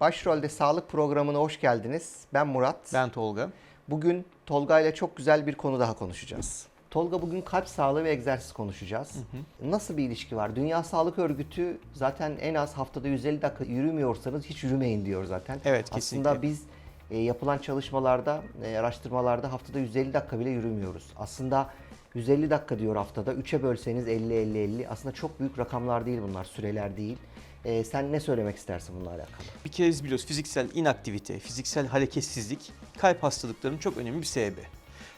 Başrolde Sağlık programına hoş geldiniz. Ben Murat. Ben Tolga. Bugün Tolga ile çok güzel bir konu daha konuşacağız. Tolga bugün kalp sağlığı ve egzersiz konuşacağız. Nasıl bir ilişki var? Dünya Sağlık Örgütü zaten en az haftada 150 dakika yürümüyorsanız hiç yürümeyin diyor zaten. Evet, Aslında kesinlikle. biz e, yapılan çalışmalarda, e, araştırmalarda haftada 150 dakika bile yürümüyoruz. Aslında 150 dakika diyor haftada. 3'e bölseniz 50-50-50. Aslında çok büyük rakamlar değil bunlar, süreler değil. E, sen ne söylemek istersin bununla alakalı? Bir kere biz biliyoruz fiziksel inaktivite, fiziksel hareketsizlik kalp hastalıklarının çok önemli bir sebebi.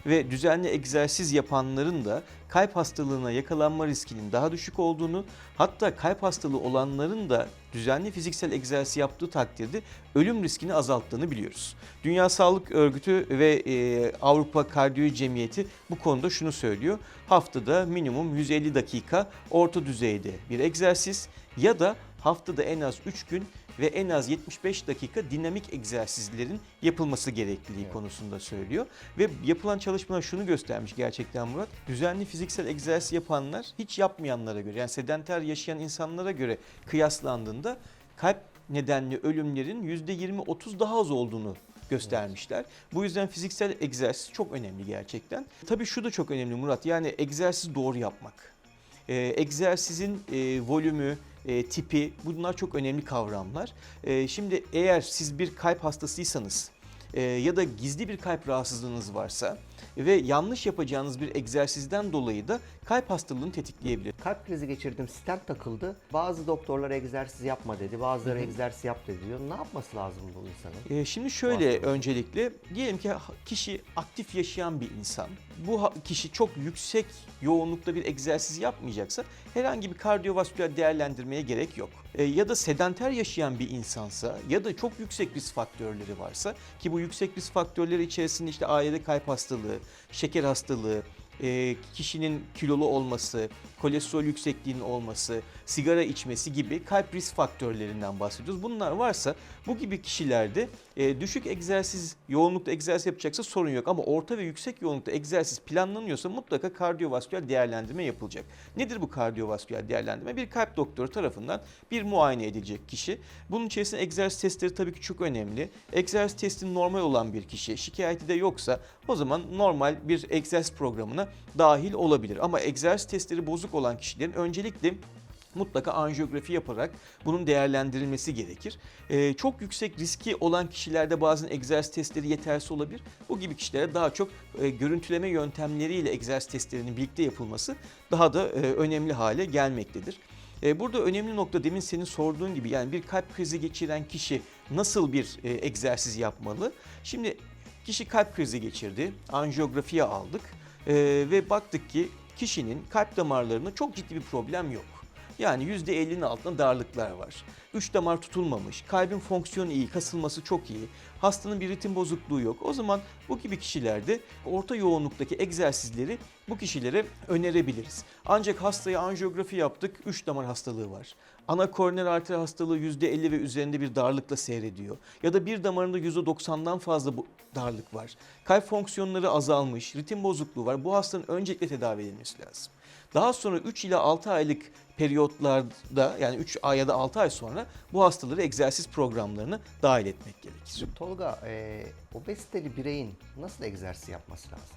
Ve düzenli egzersiz yapanların da kalp hastalığına yakalanma riskinin daha düşük olduğunu, hatta kalp hastalığı olanların da düzenli fiziksel egzersiz yaptığı takdirde ölüm riskini azalttığını biliyoruz. Dünya Sağlık Örgütü ve e, Avrupa Kardiyoloji Cemiyeti bu konuda şunu söylüyor. Haftada minimum 150 dakika orta düzeyde bir egzersiz ya da haftada en az 3 gün ve en az 75 dakika dinamik egzersizlerin yapılması gerekliliği Evet. konusunda söylüyor. Ve yapılan çalışmalar şunu göstermiş gerçekten Murat. Düzenli fiziksel egzersiz yapanlar hiç yapmayanlara göre yani sedanter yaşayan insanlara göre kıyaslandığında kalp nedenli ölümlerin %20-30 daha az olduğunu göstermişler. Bu yüzden fiziksel egzersiz çok önemli gerçekten. Tabii şu da çok önemli Murat. Yani egzersiz doğru yapmak. Ee, egzersizin e, volümü, e, tipi bunlar çok önemli kavramlar. E, şimdi eğer siz bir kalp hastasıysanız e, ya da gizli bir kalp rahatsızlığınız varsa ve yanlış yapacağınız bir egzersizden dolayı da kalp hastalığını tetikleyebilir. Kalp krizi geçirdim, stent takıldı. Bazı doktorlar egzersiz yapma dedi, bazıları egzersiz yap dedi diyor. Ne yapması lazım bu insanın? Ee, şimdi şöyle Vasıtası. öncelikle diyelim ki kişi aktif yaşayan bir insan. Bu kişi çok yüksek yoğunlukta bir egzersiz yapmayacaksa herhangi bir kardiyovasküler değerlendirmeye gerek yok. Ee, ya da sedanter yaşayan bir insansa ya da çok yüksek risk faktörleri varsa ki bu yüksek risk faktörleri içerisinde işte ailede kalp hastalığı, şeker hastalığı, e, kişinin kilolu olması, kolesterol yüksekliğinin olması, sigara içmesi gibi kalp risk faktörlerinden bahsediyoruz. Bunlar varsa bu gibi kişilerde e, düşük egzersiz, yoğunlukta egzersiz yapacaksa sorun yok. Ama orta ve yüksek yoğunlukta egzersiz planlanıyorsa mutlaka kardiyovasküler değerlendirme yapılacak. Nedir bu kardiyovasküler değerlendirme? Bir kalp doktoru tarafından bir muayene edilecek kişi. Bunun içerisinde egzersiz testleri tabii ki çok önemli. Egzersiz testi normal olan bir kişi, şikayeti de yoksa o zaman normal bir egzersiz programına dahil olabilir. Ama egzersiz testleri bozuk olan kişilerin öncelikle mutlaka anjiyografi yaparak bunun değerlendirilmesi gerekir. Ee, çok yüksek riski olan kişilerde bazen egzersiz testleri yetersiz olabilir. Bu gibi kişilere daha çok e, görüntüleme yöntemleriyle egzersiz testlerinin birlikte yapılması daha da e, önemli hale gelmektedir. E, Burada önemli nokta demin senin sorduğun gibi yani bir kalp krizi geçiren kişi nasıl bir e, egzersiz yapmalı? Şimdi kişi kalp krizi geçirdi, anjiyografiye aldık e, ve baktık ki kişinin kalp damarlarında çok ciddi bir problem yok. Yani %50'nin altında darlıklar var. Üç damar tutulmamış, kalbin fonksiyonu iyi, kasılması çok iyi, hastanın bir ritim bozukluğu yok. O zaman bu gibi kişilerde orta yoğunluktaki egzersizleri bu kişilere önerebiliriz. Ancak hastaya anjiyografi yaptık, üç damar hastalığı var. Ana koroner arter hastalığı %50 ve üzerinde bir darlıkla seyrediyor. Ya da bir damarında %90'dan fazla bu darlık var. Kalp fonksiyonları azalmış, ritim bozukluğu var. Bu hastanın öncelikle tedavi edilmesi lazım. Daha sonra 3 ila 6 aylık periyotlarda yani 3 ay ya da 6 ay sonra bu hastaları egzersiz programlarına dahil etmek gerekir. Tolga, e, obeziteli bireyin nasıl egzersiz yapması lazım?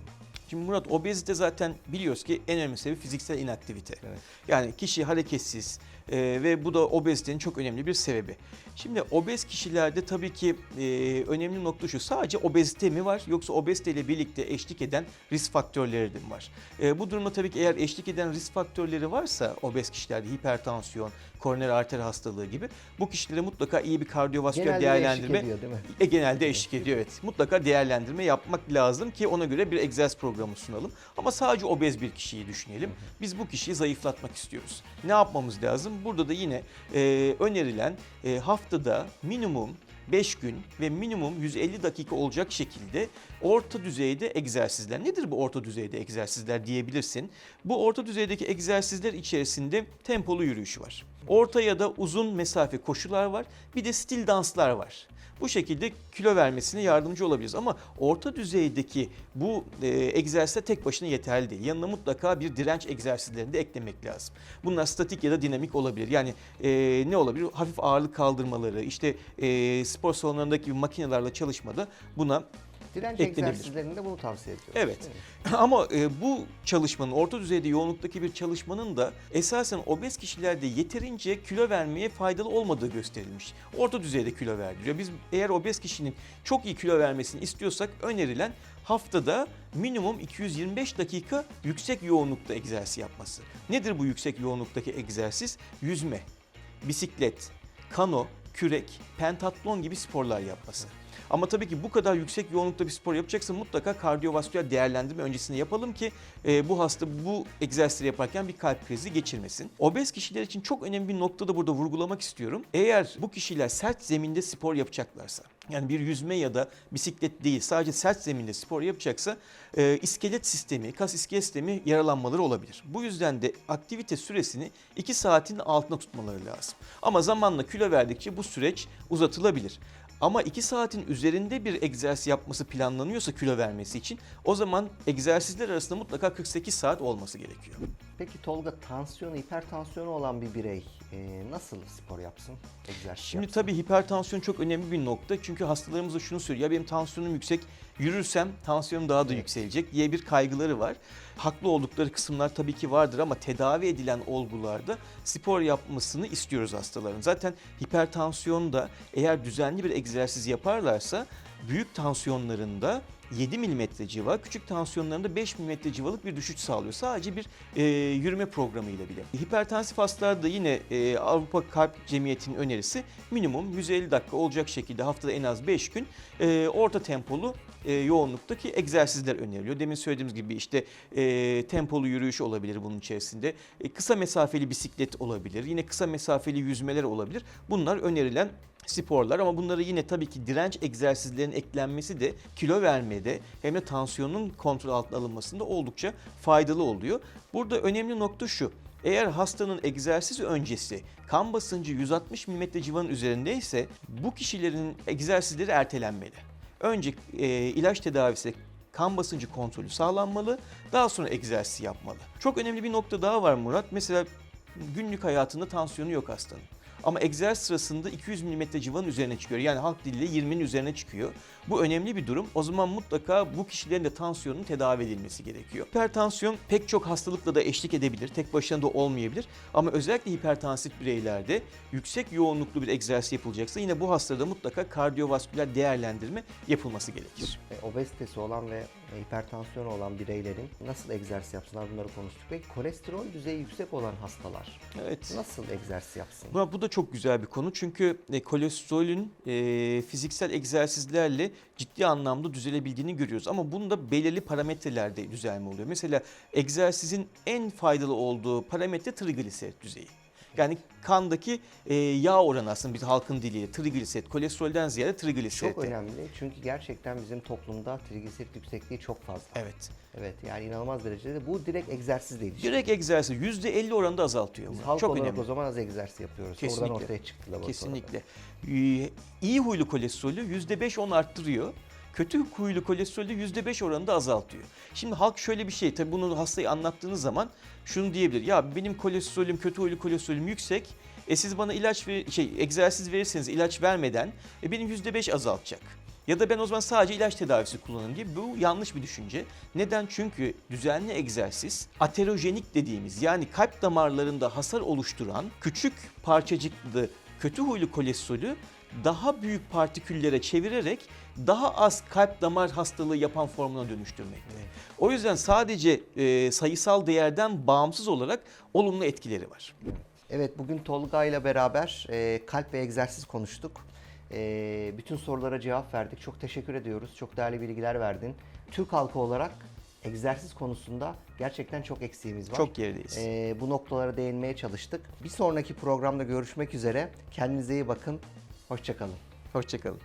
Şimdi Murat obezite zaten biliyoruz ki en önemli sebebi fiziksel inaktivite. Evet. Yani kişi hareketsiz e, ve bu da obezitenin çok önemli bir sebebi. Şimdi obez kişilerde tabii ki e, önemli nokta şu sadece obezite mi var yoksa obezite ile birlikte eşlik eden risk faktörleri de mi var? E, bu durumda tabii ki eğer eşlik eden risk faktörleri varsa obez kişilerde hipertansiyon, koroner arter hastalığı gibi bu kişilere mutlaka iyi bir kardiyovasküler Genelde de eşlik değerlendirme ediyor değil mi? e, genelde eşlik ediyor evet. Mutlaka değerlendirme yapmak lazım ki ona göre bir egzersiz programı sunalım. Ama sadece obez bir kişiyi düşünelim. Biz bu kişiyi zayıflatmak istiyoruz. Ne yapmamız lazım? Burada da yine e, önerilen e, haftada minimum 5 gün ve minimum 150 dakika olacak şekilde orta düzeyde egzersizler. Nedir bu orta düzeyde egzersizler diyebilirsin. Bu orta düzeydeki egzersizler içerisinde tempolu yürüyüş var. Orta ya da uzun mesafe koşular var. Bir de stil danslar var. Bu şekilde kilo vermesine yardımcı olabiliriz. Ama orta düzeydeki bu e, egzersizler tek başına yeterli değil. Yanına mutlaka bir direnç egzersizlerini de eklemek lazım. Bunlar statik ya da dinamik olabilir. Yani e, ne olabilir? Hafif ağırlık kaldırmaları, işte e, spor salonlarındaki makinelerle çalışmada buna Direnç Eklenebilir. egzersizlerinde bunu tavsiye ediyoruz. Evet. mi? Ama e, bu çalışmanın, orta düzeyde yoğunluktaki bir çalışmanın da esasen obez kişilerde yeterince kilo vermeye faydalı olmadığı gösterilmiş. Orta düzeyde kilo verdiriyor. Biz eğer obez kişinin çok iyi kilo vermesini istiyorsak önerilen haftada minimum 225 dakika yüksek yoğunlukta egzersiz yapması. Nedir bu yüksek yoğunluktaki egzersiz? Yüzme, bisiklet, kano, kürek, pentatlon gibi sporlar yapması. Ama tabii ki bu kadar yüksek yoğunlukta bir spor yapacaksa mutlaka kardiyovasküler değerlendirme öncesinde yapalım ki e, bu hasta bu egzersizleri yaparken bir kalp krizi geçirmesin. Obez kişiler için çok önemli bir nokta da burada vurgulamak istiyorum. Eğer bu kişiler sert zeminde spor yapacaklarsa, yani bir yüzme ya da bisiklet değil sadece sert zeminde spor yapacaksa e, iskelet sistemi, kas iskelet sistemi yaralanmaları olabilir. Bu yüzden de aktivite süresini 2 saatin altında tutmaları lazım. Ama zamanla kilo verdikçe bu süreç uzatılabilir. Ama 2 saatin üzerinde bir egzersiz yapması planlanıyorsa kilo vermesi için o zaman egzersizler arasında mutlaka 48 saat olması gerekiyor. Peki Tolga tansiyonu, hipertansiyonu olan bir birey e, nasıl spor yapsın? Egzersiz Şimdi yapsın? tabii hipertansiyon çok önemli bir nokta. Çünkü hastalarımız da şunu söylüyor. Ya benim tansiyonum yüksek, yürürsem tansiyonum daha da yükselecek diye bir kaygıları var. Haklı oldukları kısımlar tabii ki vardır ama tedavi edilen olgularda spor yapmasını istiyoruz hastaların. Zaten hipertansiyonda eğer düzenli bir egzersiz yaparlarsa büyük tansiyonlarında 7 mm civa, küçük tansiyonlarında 5 mm civalık bir düşüş sağlıyor. Sadece bir e, yürüme programıyla bile. Hipertansif hastalarda yine e, Avrupa Kalp Cemiyeti'nin önerisi minimum 150 dakika olacak şekilde haftada en az 5 gün e, orta tempolu e, yoğunluktaki egzersizler öneriliyor. Demin söylediğimiz gibi işte e, tempolu yürüyüş olabilir bunun içerisinde. E, kısa mesafeli bisiklet olabilir. Yine kısa mesafeli yüzmeler olabilir. Bunlar önerilen sporlar ama bunları yine tabii ki direnç egzersizlerinin eklenmesi de kilo vermede hem de tansiyonun kontrol altına alınmasında oldukça faydalı oluyor. Burada önemli nokta şu. Eğer hastanın egzersiz öncesi kan basıncı 160 mm civanın üzerindeyse bu kişilerin egzersizleri ertelenmeli. Önce e, ilaç tedavisi kan basıncı kontrolü sağlanmalı. Daha sonra egzersiz yapmalı. Çok önemli bir nokta daha var Murat. Mesela günlük hayatında tansiyonu yok hastanın. Ama egzersiz sırasında 200 mm civanın üzerine çıkıyor. Yani halk diliyle 20'nin üzerine çıkıyor. Bu önemli bir durum. O zaman mutlaka bu kişilerin de tansiyonun tedavi edilmesi gerekiyor. Hipertansiyon pek çok hastalıkla da eşlik edebilir. Tek başına da olmayabilir. Ama özellikle hipertansif bireylerde yüksek yoğunluklu bir egzersiz yapılacaksa yine bu hastada mutlaka kardiyovasküler değerlendirme yapılması gerekir. E, obezitesi olan ve e, hipertansiyonu olan bireylerin nasıl egzersiz yapsınlar bunları konuştuk. Peki kolesterol düzeyi yüksek olan hastalar Evet. nasıl egzersiz yapsın? Bu, bu da çok güzel bir konu çünkü e, kolesterolün e, fiziksel egzersizlerle ciddi anlamda düzelebildiğini görüyoruz. Ama bunda belirli parametrelerde düzelme oluyor. Mesela egzersizin en faydalı olduğu parametre trigliserit düzeyi. Yani kandaki e, yağ oranı aslında bir halkın diliyle trigliserit, kolesterolden ziyade trigliserit. Çok önemli çünkü gerçekten bizim toplumda trigliserit yüksekliği çok fazla. Evet. Evet yani inanılmaz derecede bu direkt egzersizle ilişkili. Direkt egzersiz %50 oranında azaltıyor. Biz bunu. halk Çok olarak önemli. o zaman az egzersiz yapıyoruz. Kesinlikle. Oradan ortaya çıktı laboratuvarda. Kesinlikle. Ee, İyi huylu kolesterolü %5-10 arttırıyor. Kötü huylu kolesterolü %5 oranında azaltıyor. Şimdi halk şöyle bir şey, tabii bunu hastayı anlattığınız zaman şunu diyebilir. Ya benim kolesterolüm, kötü huylu kolesterolüm yüksek. E siz bana ilaç ver, şey egzersiz verirseniz ilaç vermeden e benim %5 azaltacak. Ya da ben o zaman sadece ilaç tedavisi kullanırım diye bu yanlış bir düşünce. Neden? Çünkü düzenli egzersiz aterojenik dediğimiz yani kalp damarlarında hasar oluşturan küçük parçacıklı kötü huylu kolesterolü daha büyük partiküllere çevirerek daha az kalp damar hastalığı yapan formuna dönüştürmekte. Evet. O yüzden sadece e, sayısal değerden bağımsız olarak olumlu etkileri var. Evet bugün Tolga ile beraber e, kalp ve egzersiz konuştuk. E, bütün sorulara cevap verdik. Çok teşekkür ediyoruz. Çok değerli bilgiler verdin. Türk halkı olarak egzersiz konusunda gerçekten çok eksiğimiz var. Çok gerideyiz. E, bu noktalara değinmeye çalıştık. Bir sonraki programda görüşmek üzere. Kendinize iyi bakın. Hoşçakalın. Hoşçakalın.